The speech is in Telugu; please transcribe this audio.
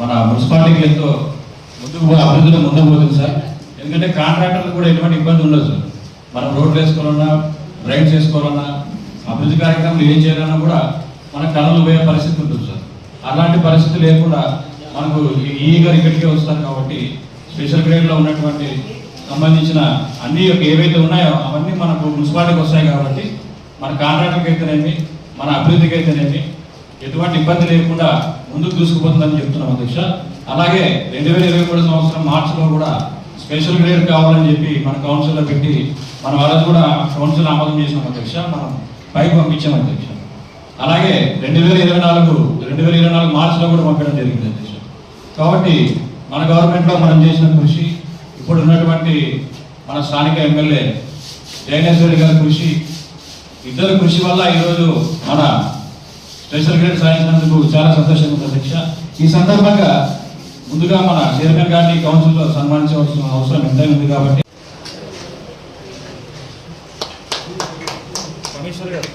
మన మున్సిపాలిటీకి ఎంతో ముందుకు అభివృద్ధిలో ముందుకు పోతుంది సార్. ఎందుకంటే కాంట్రాక్టర్లు కూడా ఎటువంటి ఇబ్బంది ఉండదు సార్. మనం రోడ్లు వేసుకోవాలన్నా డ్రైన్స్ వేసుకోవాలన్నా అభివృద్ధి కార్యక్రమాలు ఏం చేయాలన్నా కూడా మన కళలు పోయే పరిస్థితి ఉంటుంది సార్. అలాంటి పరిస్థితి లేకుండా మనకు ఈగా ఇక్కడికే వస్తారు కాబట్టి స్పెషల్ గ్రేడ్లో ఉన్నటువంటి సంబంధించిన అన్ని ఏవైతే ఉన్నాయో అవన్నీ మనకు మున్సిపాలిటీకి వస్తాయి కాబట్టి మన కాంట్రాక్టర్కి అయితేనేమి మన అభివృద్ధికి అయితేనేమి ఎటువంటి ఇబ్బంది లేకుండా ముందుకు దూసుకుపోతుందని చెప్తున్నాం అధ్యక్ష. అలాగే రెండు వేల ఇరవై మూడు సంవత్సరం మార్చిలో కూడా స్పెషల్ గ్రేడ్ కావాలని చెప్పి మన కౌన్సిల్లో పెట్టి మనం వాళ్ళది కూడా కౌన్సిల్ ఆమోదం చేసిన అధ్యక్ష. మనం పైకి పంపించాం అధ్యక్ష. అలాగే రెండు వేల ఇరవై నాలుగు రెండు వేల ఇరవై నాలుగు మార్చిలో కూడా పంపడం జరిగింది అధ్యక్ష. కాబట్టి మన గవర్నమెంట్లో మనం చేసిన కృషి ఇప్పుడు ఉన్నటువంటి మన స్థానిక ఎమ్మెల్యే జయనేశ్వర గారి కృషి ఇద్దరు కృషి వల్ల ఈరోజు మన స్పెషల్ గ్రేడ్ సాధించినందుకు చాలా సంతోషంగా ఉంది అధ్యక్ష. ఈ సందర్భంగా ముందుగా మన చైర్మన్ గారిని కౌన్సిల్లో సన్మానించవలసిన అవసరం ఎంతైనా ఉంది కాబట్టి. కమిషనర్ గారు.